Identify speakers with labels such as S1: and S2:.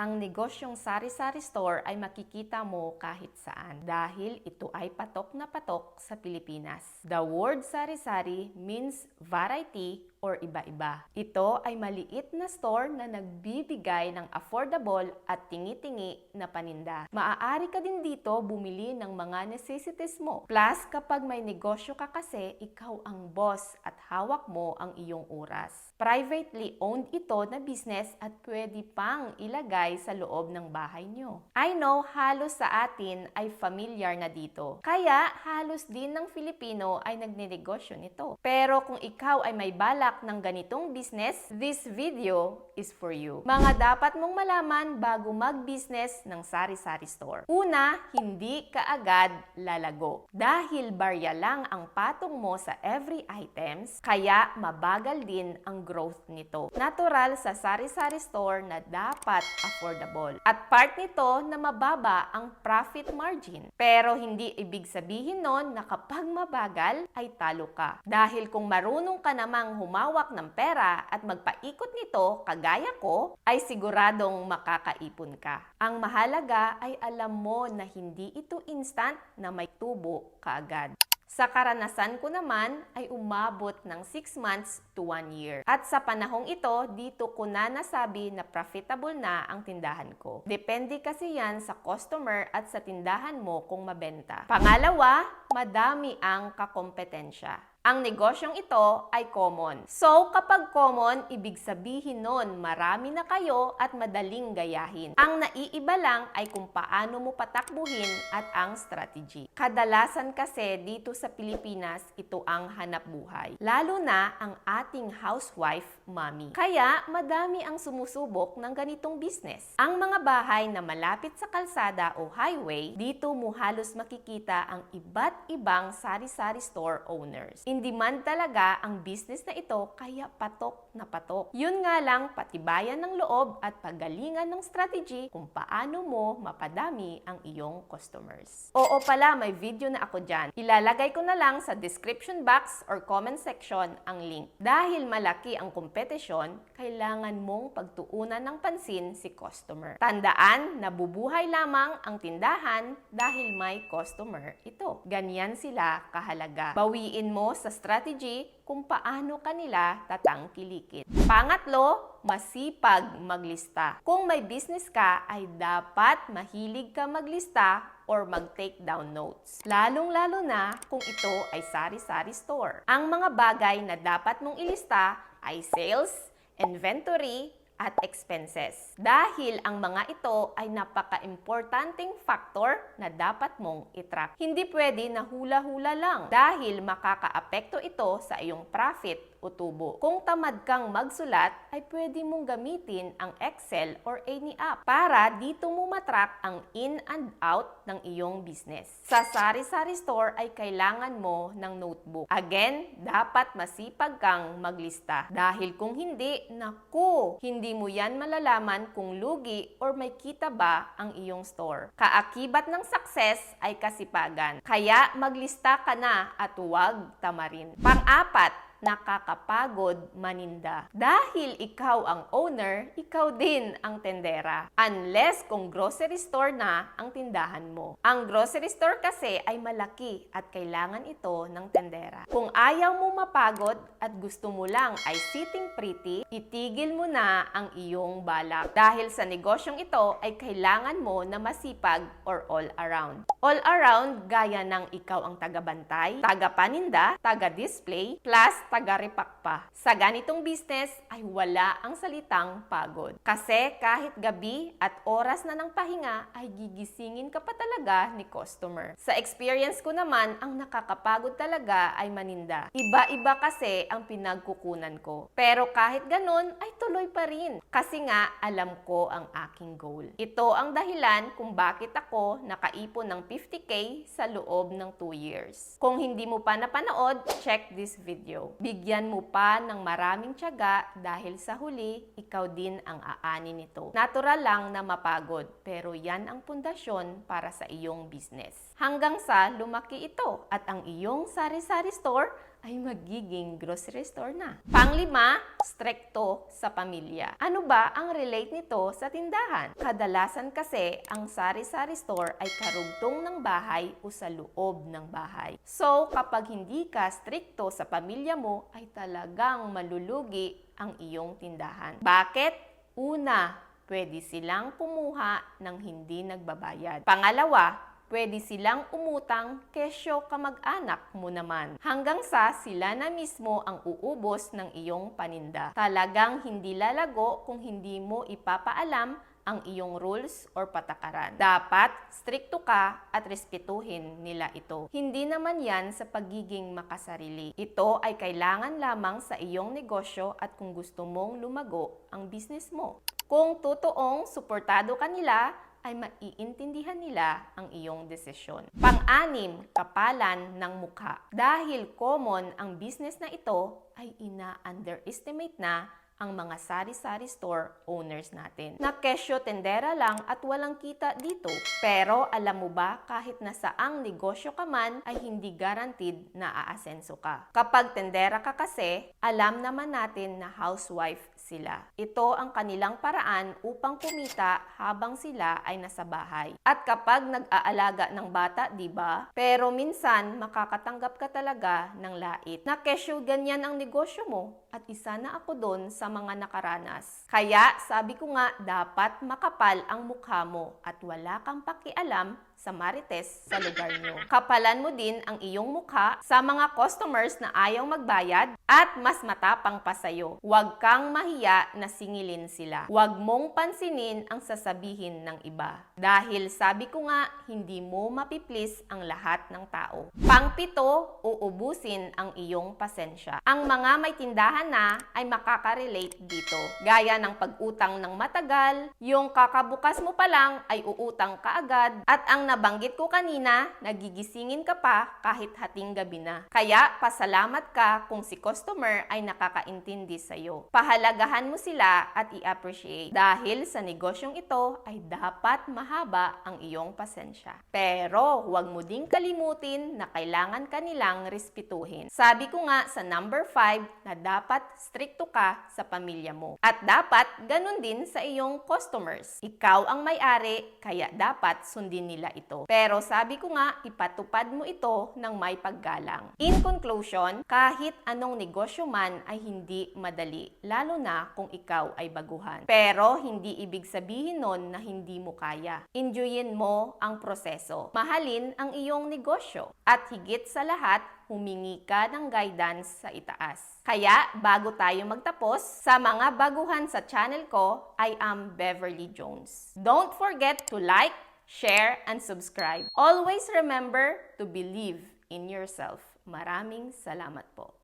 S1: Ang negosyong sari-sari store ay makikita mo kahit saan dahil ito ay patok na patok sa Pilipinas. The word sari-sari means variety or iba-iba. Ito ay maliit na store na nagbibigay ng affordable at tingi-tingi na paninda. Maaari ka din dito bumili ng mga necessities mo. Plus, kapag may negosyo ka kasi, ikaw ang boss at hawak mo ang iyong oras. Privately owned ito na business at pwede pang ilagay sa loob ng bahay nyo. I know halos sa atin ay familiar na dito. Kaya halos din ng Filipino ay nagnenegosyo nito. Pero kung ikaw ay may balak ng ganitong business, this video is for you. Mga dapat mong malaman bago mag-business ng sari-sari store. Una, hindi ka agad lalago. Dahil barya lang ang patong mo sa every items, kaya mabagal din ang growth nito. Natural sa sari-sari store na dapat affordable. At part nito na mababa ang profit margin. Pero hindi ibig sabihin nun na kapag mabagal ay talo ka. Dahil kung marunong ka namang humawak ng pera at magpaikot nito kagaya ko, ay siguradong makakaipon ka. Ang mahalaga ay alam mo na hindi ito instant na may tubo kaagad. Sa karanasan ko naman ay umabot ng 6 months to 1 year. At sa panahong ito, dito ko na nasabi na profitable na ang tindahan ko. Depende kasi yan sa customer at sa tindahan mo kung mabenta. Pangalawa, madami ang kakompetensya. Ang negosyong ito ay common. So, kapag common, ibig sabihin nun marami na kayo at madaling gayahin. Ang naiiba lang ay kung paano mo patakbuhin at ang strategy. Kadalasan kasi dito sa Pilipinas, ito ang hanap buhay. Lalo na ang ating housewife, mommy. Kaya, madami ang sumusubok ng ganitong business. Ang mga bahay na malapit sa kalsada o highway, dito mo halos makikita ang iba't ibang sari-sari store owners. In demand talaga ang business na ito kaya patok na patok. Yun nga lang, patibayan ng loob at pagalingan ng strategy kung paano mo mapadami ang iyong customers. Oo pala, may video na ako dyan. Ilalagay ko na lang sa description box or comment section ang link. Dahil malaki ang kompetisyon, kailangan mong pagtuunan ng pansin si customer. Tandaan, nabubuhay lamang ang tindahan dahil may customer ito. Ganyan sila kahalaga. Bawiin mo sa strategy kung paano kanila tatangkilikin. Pangatlo, masipag maglista. Kung may business ka, ay dapat mahilig ka maglista or mag-take down notes. Lalong-lalo na kung ito ay sari-sari store. Ang mga bagay na dapat mong ilista ay sales, inventory, at expenses. Dahil ang mga ito ay napaka-importanting factor na dapat mong itrack. Hindi pwede na hula-hula lang dahil makakaapekto ito sa iyong profit o tubo. Kung tamad kang magsulat, ay pwede mong gamitin ang Excel or any app para dito mo matrack ang in and out ng iyong business. Sa sari-sari store ay kailangan mo ng notebook. Again, dapat masipag kang maglista. Dahil kung hindi, naku, hindi mo yan malalaman kung lugi or may kita ba ang iyong store. Kaakibat ng success ay kasipagan. Kaya maglista ka na at huwag tamarin. Pang-apat, nakakapagod maninda. Dahil ikaw ang owner, ikaw din ang tendera. Unless kung grocery store na ang tindahan mo. Ang grocery store kasi ay malaki at kailangan ito ng tendera. Kung ayaw mo mapagod at gusto mo lang ay sitting pretty, itigil mo na ang iyong balak. Dahil sa negosyong ito ay kailangan mo na masipag or all around. All around gaya ng ikaw ang tagabantay, tagapaninda, taga-display, plus taga-repack pa. Sa ganitong business ay wala ang salitang pagod. Kasi kahit gabi at oras na ng pahinga ay gigisingin ka pa talaga ni customer. Sa experience ko naman, ang nakakapagod talaga ay maninda. Iba-iba kasi ang pinagkukunan ko. Pero kahit ganun ay tuloy pa rin. Kasi nga alam ko ang aking goal. Ito ang dahilan kung bakit ako nakaipon ng 50k sa loob ng 2 years. Kung hindi mo pa napanood, check this video. Bigyan mo pa ng maraming tiyaga dahil sa huli, ikaw din ang aani nito. Natural lang na mapagod, pero yan ang pundasyon para sa iyong business. Hanggang sa lumaki ito at ang iyong sari-sari store ay magiging grocery store na. Panglima, stricto sa pamilya. Ano ba ang relate nito sa tindahan? Kadalasan kasi ang sari-sari store ay karugtong ng bahay o sa loob ng bahay. So, kapag hindi ka stricto sa pamilya mo, ay talagang malulugi ang iyong tindahan. Bakit? Una, pwede silang pumuha ng hindi nagbabayad. Pangalawa, pwede silang umutang kesyo kamag-anak mo naman. Hanggang sa sila na mismo ang uubos ng iyong paninda. Talagang hindi lalago kung hindi mo ipapaalam ang iyong rules or patakaran. Dapat stricto ka at respetuhin nila ito. Hindi naman yan sa pagiging makasarili. Ito ay kailangan lamang sa iyong negosyo at kung gusto mong lumago ang business mo. Kung totoong suportado ka nila, ay maiintindihan nila ang iyong desisyon. Pang-anim, kapalan ng mukha. Dahil common ang business na ito, ay ina-underestimate na ang mga sari-sari store owners natin. Na kesyo tendera lang at walang kita dito. Pero alam mo ba, kahit na saang negosyo ka man, ay hindi guaranteed na aasenso ka. Kapag tendera ka kasi, alam naman natin na housewife sila. Ito ang kanilang paraan upang kumita habang sila ay nasa bahay. At kapag nag-aalaga ng bata, di ba? Pero minsan, makakatanggap ka talaga ng lait. Na kesyo ganyan ang negosyo mo at isa na ako doon sa mga nakaranas. Kaya sabi ko nga, dapat makapal ang mukha mo at wala kang pakialam sa marites sa lugar nyo. Kapalan mo din ang iyong mukha sa mga customers na ayaw magbayad at mas matapang pa sa'yo. Huwag kang mahiya na singilin sila. Huwag mong pansinin ang sasabihin ng iba. Dahil sabi ko nga, hindi mo mapiplis ang lahat ng tao. Pangpito, uubusin ang iyong pasensya. Ang mga may tindahan na ay makaka-relate dito. Gaya ng pag-utang ng matagal, yung kakabukas mo pa lang ay uutang ka agad, at ang nabanggit ko kanina, nagigisingin ka pa kahit hating gabi na. Kaya pasalamat ka kung si customer ay nakakaintindi sa'yo. Pahalagahan mo sila at i-appreciate dahil sa negosyong ito ay dapat mahaba ang iyong pasensya. Pero huwag mo ding kalimutin na kailangan kanilang respetuhin. Sabi ko nga sa number 5 na dapat stricto ka sa pamilya mo. At dapat ganun din sa iyong customers. Ikaw ang may-ari, kaya dapat sundin nila ito. Pero sabi ko nga, ipatupad mo ito ng may paggalang. In conclusion, kahit anong negosyo man ay hindi madali, lalo na kung ikaw ay baguhan. Pero hindi ibig sabihin nun na hindi mo kaya. Enjoyin mo ang proseso. Mahalin ang iyong negosyo. At higit sa lahat, humingi ka ng guidance sa itaas. Kaya, bago tayo magtapos, sa mga baguhan sa channel ko, I am Beverly Jones. Don't forget to like, share, and subscribe. Always remember to believe in yourself. Maraming salamat po.